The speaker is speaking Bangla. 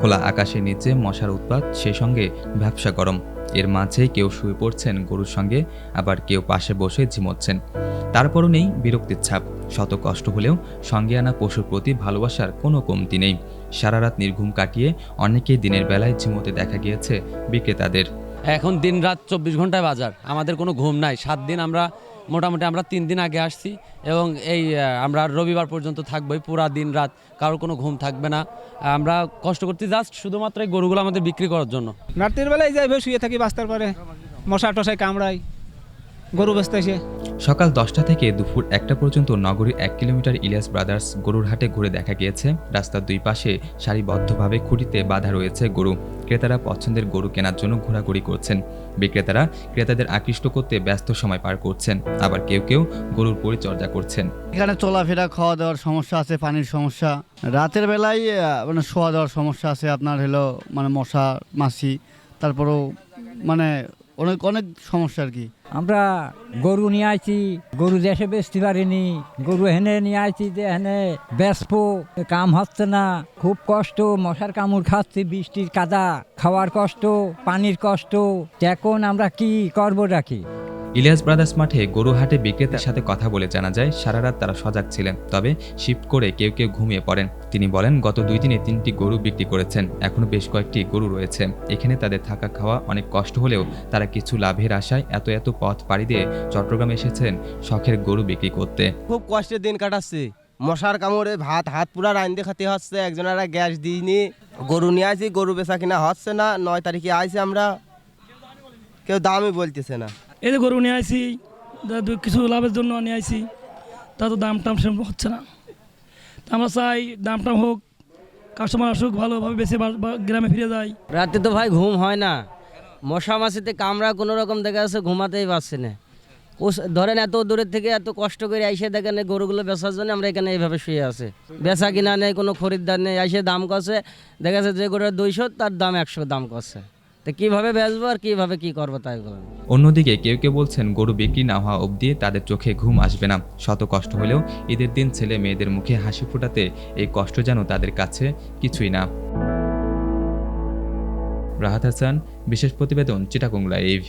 খোলা আকাশের নিচে মশার উৎপাত, সে সঙ্গে ব্যবসা গরম। এর মাঝে কেউ শুয়ে পড়ছেন গরুর সঙ্গে, আবার কেউ পাশে বসে ঝিমোচ্ছেন। তারপরও নেই বিরক্তির ছাপ। শত কষ্ট হলেও সঙ্গে আনা পশুর প্রতি ভালোবাসার কোনো কমতি নেই। সারা রাত নির্ঘুম কাটিয়ে অনেকেই দিনের বেলায় ঝিমোতে দেখা গিয়েছে বিক্রেতাদের। এখন দিন রাত চব্বিশ ঘন্টায় বাজার। আমাদের কোনো ঘুম নাই। সাত দিন আমরা, মোটামুটি আমরা তিন দিন আগে আসছি এবং এই আমরা রবিবার পর্যন্ত থাকবোই পুরা দিন রাত কারোর কোনো ঘুম থাকবে না। আমরা কষ্ট করতে জাস্ট শুধুমাত্র এই গরুগুলো আমাদের বিক্রি করার জন্য। রাত্রির বেলায় যাই শুয়ে থাকি, বাস্তার পরে মশা টশায় কামড়াই। গরু বেচতে এসে সকাল দশটা থেকে দুপুর একটা পর্যন্ত নগরীর এক কিলোমিটার ইলিয়াস ব্রাদার্স গরুর হাটে ঘুরে দেখা গিয়েছে। রাস্তার দুই পাশে সারিবদ্ধভাবে খুঁটিতে বাঁধা রয়েছে গরু। ক্রেতারা পছন্দের গরু কেনার জন্য ঘোরাঘুরি করছেন। বিক্রেতারা ক্রেতাদের আকৃষ্ট করতে ব্যস্ত সময় পার করছেন। আবার কেউ কেউ গরুর পরিচর্যা করছেন। এখানে চলাফেরা খাওয়া দাওয়ার সমস্যা আছে পানির সমস্যা। রাতের বেলায় মানে শোয়া দাওয়ার সমস্যা আছে আপনার হলো মানে মশা মাছি তারপরেও মানে অনেক অনেক সমস্যা আর কি। আমরা গরু নিয়ে আইছি, গরু দেশে বেচতে পারিনি, গরু হেনে নিয়ে আইছি যে হেনে বেচবো, কাম হচ্ছে না, খুব কষ্ট, মশার কামড় খাচ্ছি, বৃষ্টির কাদা, খাওয়ার কষ্ট, পানির কষ্ট, এখন আমরা কি করব রাখি ইলিয়াস ব্রাদার্স মাঠে গরু হাটে বিক্রেতার সাথে কথা বলে জানা যায়, সারা রাত তারা সজাগ ছিলেন, তবে শিফট করে কেউ কেউ ঘুমিয়ে পড়েন। তিনি বলেন, গত দুই দিনে তিনটি গরু বিক্রি করেছেন, এখনও বেশ কয়েকটি গরু রয়েছে। এখানে তাদের থাকা খাওয়া অনেক কষ্ট হলেও তারা কিছু লাভের আশায় এত এত পথ পাড়ি দিয়ে চট্টগ্রামে এসেছেন শখের গরু বিক্রি করতে। খুব কষ্টের দিন কাটাচ্ছি। মশার কামড়ে ভাত, হাত পুরা রাইন্দে খাতে হচ্ছে, একজনেরা গ্যাস দিইনি। গরু নিয়ে আসি, গরু বেচা কিনা হচ্ছে না, নয় তারিখে আইছি আমরা। কেউ দামই বলতেছে না। এই যে গরু নিয়ে আইছি দা- কিছু লাভের জন্য নিয়ে আইছি তা তো দাম টাম সেরকম হচ্ছে না। তা আমরা চাই দাম টাম হোক কাস্টমার আসুক ভালোভাবে বেশি গ্রামে ফিরে যায় রাতে তো ভাই ঘুম হয় না। মশা মাছিতে কামড়া কোনো রকম দেখা যাচ্ছে ঘুমাতেই পারছি না। ধরেন এত দূরের থেকে এত কষ্ট করে আইসে দেখেন গরুগুলো বেচার জন্য আমরা এখানে এইভাবে শুয়ে আছি। বেচা কিনা নেই কোনো খরিদ্দার নেই আইসে দাম কষে দেখা যাচ্ছে যে গরুটা দুইশো তার দাম একশো দাম কষে তো কীভাবে বেচবো আর কীভাবে কী করব তাই বলেন অন্যদিকে কেউ কেউ বলছেন, গরু বিক্রি না হওয়া অবধি তাদের চোখে ঘুম আসবে না। শত কষ্ট হলেও ঈদের দিন ছেলে মেয়েদের মুখে হাসি ফোটাতে এই কষ্ট যেন তাদের কাছে কিছুই না। রাহাত হাসান, বিশেষ প্রতিবেদন চিটাকুংলা লাইভ।